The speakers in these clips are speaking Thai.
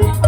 Thank you.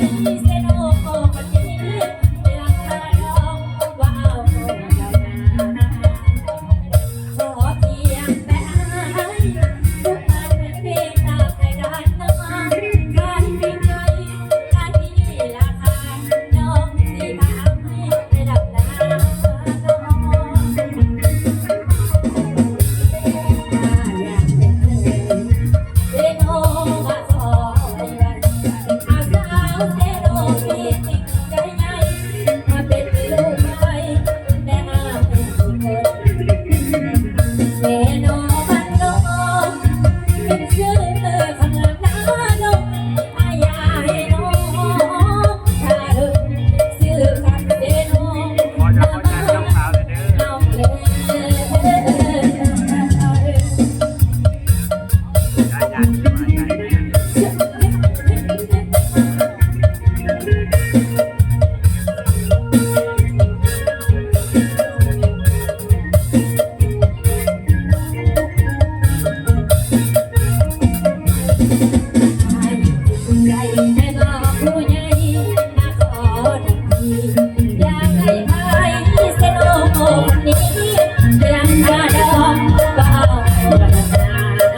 mais.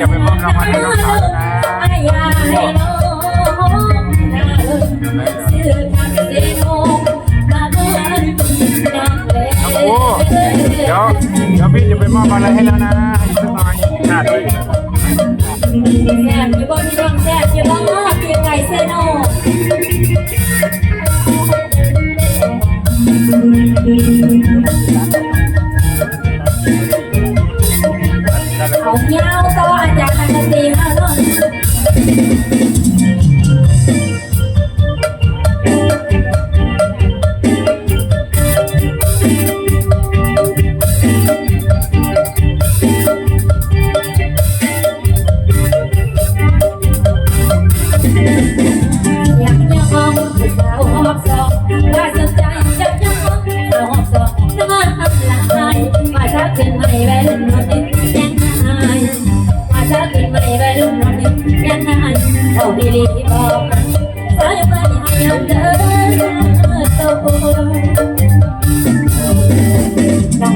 จะไปมอบรางรให้นองาวนะโอ้เดี๋ยวเดี๋ยวพี่จะไปมอบอะไรให้แล้นะอีกสักนอยน้าด้แซ่บอยู่บ้านที่บ้แซ่บอยู่าเตียงไก่เซโน เขาเงาต่อ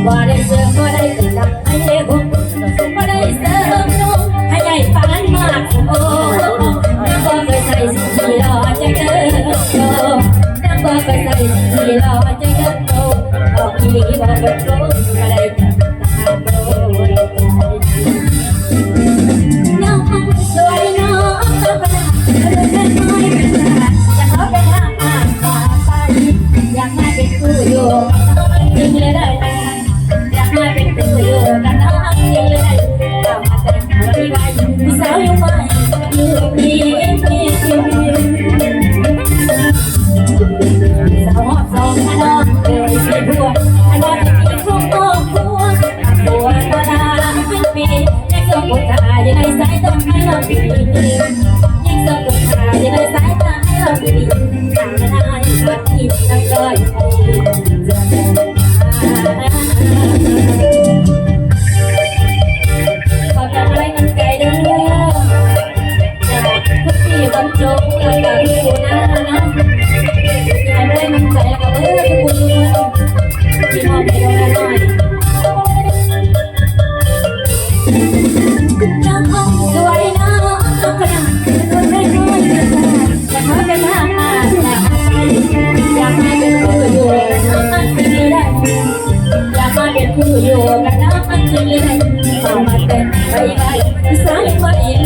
ว่าได้เสือก็ได้กระดังให้เด็ หอดสอง யோக நாமத்தில் பமத்தன் வைகாய் சாய் மயில்